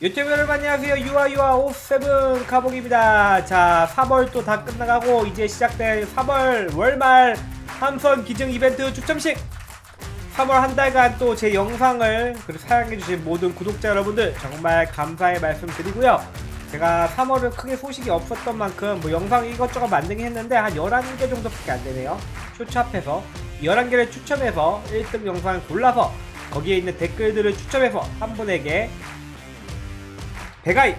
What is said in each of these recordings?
유튜브 여러분 안녕하세요. 유아유아 오세븐 가복입니다. 자 3월 또다 끝나가고 이제 시작된 3월 월말 한선 기증 이벤트 추첨식. 3월 한 달간 또 제 영상을 그리고 사랑해주신 모든 구독자 여러분들 정말 감사의 말씀 드리고요. 제가 3월은 크게 소식이 없었던 만큼 뭐 영상 이것저것 만들긴 했는데 한 11개 정도밖에 안 되네요. 앞에서 11개를 추첨해서 1등 영상을 골라서 거기에 있는 댓글들을 추첨해서 한 분에게 배가이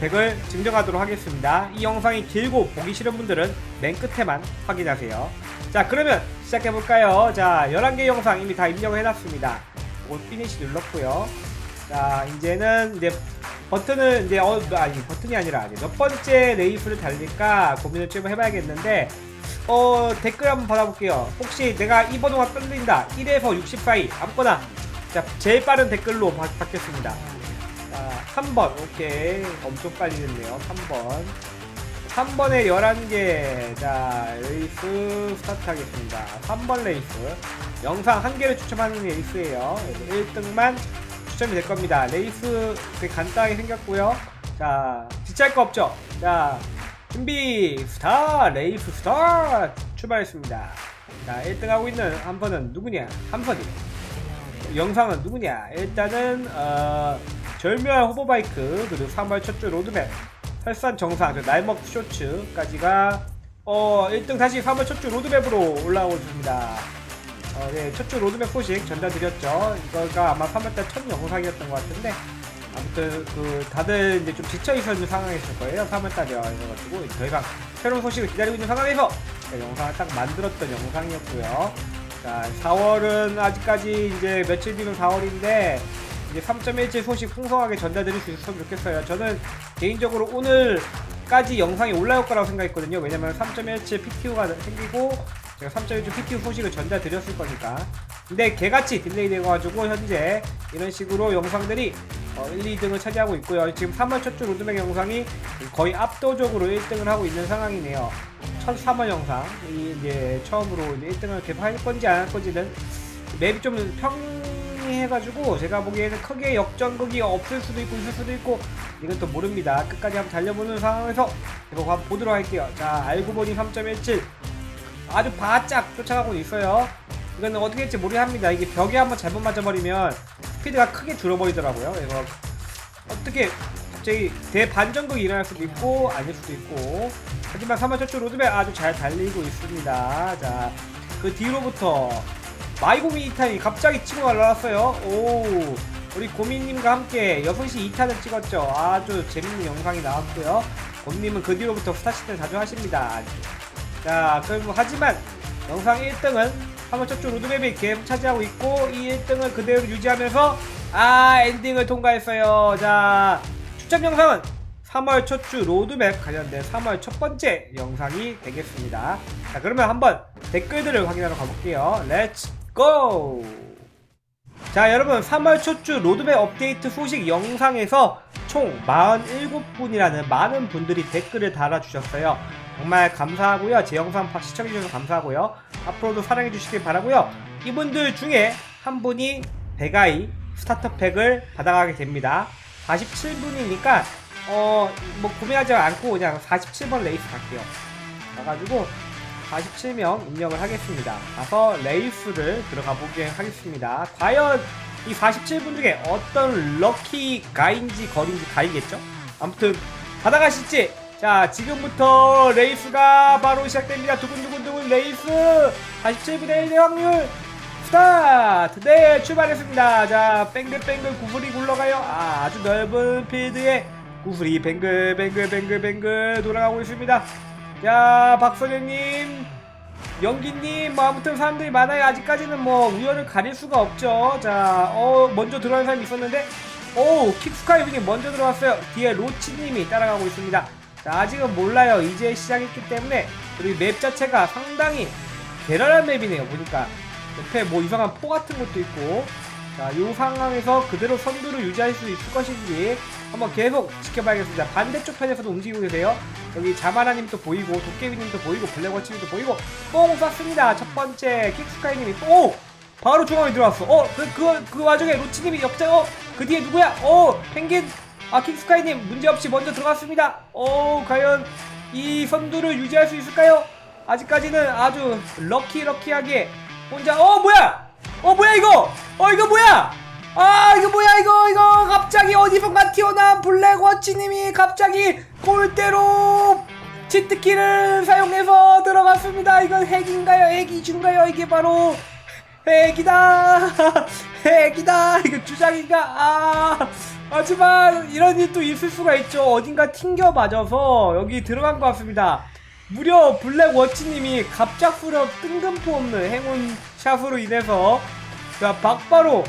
100을 증정하도록 하겠습니다. 이 영상이 길고 보기 싫은 분들은 맨 끝에만 확인하세요. 자 그러면 시작해볼까요? 자 11개 영상 이미 다 입력을 해놨습니다. 이거 피니시 눌렀고요. 자 이제는 이제 버튼은 이제 어 아니 버튼이 아니라 이제 몇 번째 레이스를 달릴까 고민을 좀 해봐야겠는데 어 댓글 한번 받아볼게요. 혹시 내가 이 번호가 끌린다 1에서 60 사이 아무거나 자 제일 빠른 댓글로 받, 받겠습니다. 자, 3번. 오케이. 엄청 빨리 됐네요. 3번. 3번에 11개. 자, 레이스 스타트 하겠습니다. 3번 레이스. 영상 한 개를 추첨하는 레이스예요. 1등만 추첨이 될 겁니다. 레이스 되게 간단하게 생겼고요. 자, 지체할 거 없죠? 자, 준비, 스타! 레이스 스타! 출발했습니다. 자, 1등 하고 있는 한 번은 누구냐? 한번이 영상은 누구냐? 일단은 어, 절묘한 호버바이크 그리고 3월 첫 주 로드맵 설산 정상 그 날먹 쇼츠까지가 어 1등 다시 3월 첫 주 로드맵으로 올라오고 있습니다. 어, 네, 첫 주 로드맵 소식 전달드렸죠. 이거가 아마 3월달 첫 영상이었던 것 같은데 아무튼 그 다들 이제 좀 지쳐 있었는 상황이었을 거예요. 3월달이어가지고 저희가 새로운 소식을 기다리고 있는 상황에서 네, 영상을 딱 만들었던 영상이었고요. 자, 4월은 아직까지 이제 며칠 뒤면 4월인데 이제 3.17 소식 풍성하게 전달드릴 수 있었으면 좋겠어요. 저는 개인적으로 오늘까지 영상이 올라올 거라고 생각했거든요. 왜냐면 3.17 PTU가 생기고 제가 3.17 PTU 소식을 전달드렸을 거니까. 근데 개같이 딜레이 돼가지고 현재 이런 식으로 영상들이 어, 1, 2등을 차지하고 있고요. 지금 3월 첫 주 로드맵 영상이 거의 압도적으로 1등을 하고 있는 상황이네요. 첫 3월 영상 이 이제 처음으로 이제 1등을 계속 할 건지 안 할 건지는 맵이 좀 평 이해가지고 제가 보기에는 크게 역전극이 없을 수도 있고 있을 수도 있고 이건 또 모릅니다. 끝까지 한번 달려보는 상황에서 계속 한번 보도록 할게요. 자 알고 보니 3.17 아주 바짝 쫓아가고 있어요. 이거는 어떻게 될지 모르합니다. 이게 벽에 한번 잘못 맞아버리면 스피드가 크게 줄어버리더라고요. 그래서 어떻게 갑자기 대반전극이 일어날 수도 있고 아닐 수도 있고 하지만 3월 첫주 로드맵 아주 잘 달리고 있습니다. 자, 그 뒤로부터 마이고미 2탄이 갑자기 치고 날라왔어요. 오, 우리 고민님과 함께 6시 2탄을 찍었죠. 아주 재밌는 영상이 나왔고요. 곰님은 그 뒤로부터 스타시트를 자주 하십니다. 자, 그럼 하지만 영상 1등은 3월 첫주 로드맵이 계속 차지하고 있고 이 1등을 그대로 유지하면서 아 엔딩을 통과했어요. 자, 추첨 영상은 3월 첫 주 로드맵 관련된 3월 첫 번째 영상이 되겠습니다. 자, 그러면 한번 댓글들을 확인하러 가볼게요. 렛츠 고! 자, 여러분 3월 첫주 로드맵 업데이트 소식 영상에서 총 47분이라는 많은 분들이 댓글을 달아주셨어요. 정말 감사하고요. 제 영상 시청해주셔서 감사하고요. 앞으로도 사랑해주시길 바라고요. 이분들 중에 한 분이 배가이 스타터팩을 받아가게 됩니다. 47분이니까 어 뭐 고민하지 않고 그냥 47번 레이스 갈게요. 가가지고 47명 입력을 하겠습니다. 가서 레이스를 들어가 보게 하겠습니다. 과연 이 47분 중에 어떤 럭키 가인지 거인지 가이겠죠? 아무튼 받아가실지 자 지금부터 레이스가 바로 시작됩니다. 두근두근두근 레이스 47분의 1의 확률 스타트! 네, 출발했습니다. 자, 뱅글뱅글 구슬이 굴러가요. 아, 아주 넓은 필드에 구슬이 뱅글뱅글뱅글뱅글 돌아가고 있습니다. 자, 박선영님, 연기님, 뭐, 아무튼 사람들이 많아요. 아직까지는 뭐, 우열을 가릴 수가 없죠. 자, 어, 먼저 들어간 사람이 있었는데, 오, 킥스카이브님 먼저 들어왔어요. 뒤에 로치님이 따라가고 있습니다. 자, 아직은 몰라요. 이제 시작했기 때문에, 그리고 맵 자체가 상당히 괴랄한 맵이네요. 보니까. 옆에 뭐 이상한 포 같은 것도 있고 자, 이 상황에서 그대로 선두를 유지할 수 있을 것인지 한번 계속 지켜봐야겠습니다. 반대쪽 편에서도 움직이고 계세요. 여기 자마라님도 보이고 도깨비님도 보이고 블랙워치님도 보이고 뽕 쐈습니다. 첫 번째 킥스카이님이 오 바로 중앙에 들어왔어. 어, 그, 그, 그 와중에 로치님이 역장, 어, 그 뒤에 누구야? 어, 펭귄, 아 킹스카이님 문제없이 먼저 들어갔습니다 오 과연 이 선두를 유지할 수 있을까요? 아직까지는 아주 럭키 럭키하게 혼자 어 뭐야 어 뭐야 이거 어 이거 뭐야 아 이거 뭐야 이거 이거. 갑자기 어디선가 튀어나온 블랙워치님이 갑자기 골대로 치트키를 사용해서 들어갔습니다. 이건 핵인가요? 핵이준가요? 이게 바로 핵이다. 핵이다. 이거 주장인가? 아. 하지만 이런 또 있을 수가 있죠. 어딘가 튕겨 맞아서 여기 들어간 것 같습니다. 무려 블랙워치님이 갑작스러 뜬금포 없는 행운 샷으로 인해서 자 박바로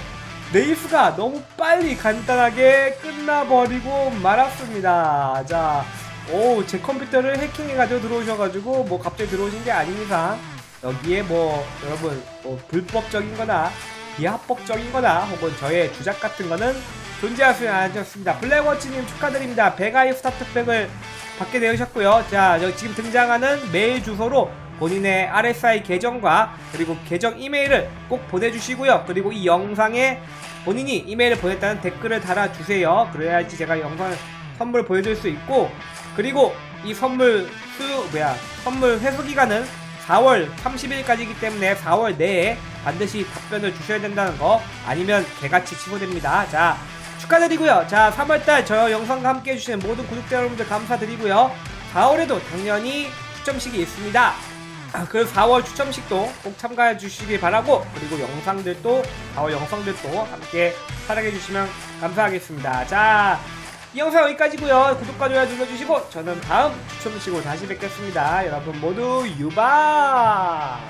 레이스가 너무 빨리 간단하게 끝나버리고 말았습니다 자 오, 제 컴퓨터를 해킹해가지고 들어오셔가지고, 뭐, 갑자기 들어오신 게 아닌 이상, 여기에 뭐, 여러분, 뭐, 불법적인 거나, 비합법적인 거나, 혹은 저의 주작 같은 거는 존재하시면 않으셨습니다. 블랙워치님 축하드립니다. 베가이 스타트팩을 받게 되셨고요. 자, 지금 등장하는 메일 주소로 본인의 RSI 계정과 그리고 계정 이메일을 꼭 보내주시고요. 그리고 이 영상에 본인이 이메일을 보냈다는 댓글을 달아주세요. 그래야지 제가 영상 선물 보여줄 수 있고 그리고 이 선물 수 뭐야 선물 회수 기간은 4월 30일까지이기 때문에 4월 내에 반드시 답변을 주셔야 된다는 거 아니면 개같이 취소됩니다. 자 축하드리고요. 자 3월달 저 영상과 함께 해주시는 모든 구독자 여러분들 감사드리고요. 4월에도 당연히 추첨식이 있습니다. 아, 그 4월 추첨식도 꼭 참가해 주시길 바라고 그리고 영상들도 4월 영상들도 함께 사랑해 주시면 감사하겠습니다. 자, 이 영상 여기까지고요. 구독과 좋아요 눌러주시고 저는 다음 추첨식으로 다시 뵙겠습니다. 여러분 모두 유바.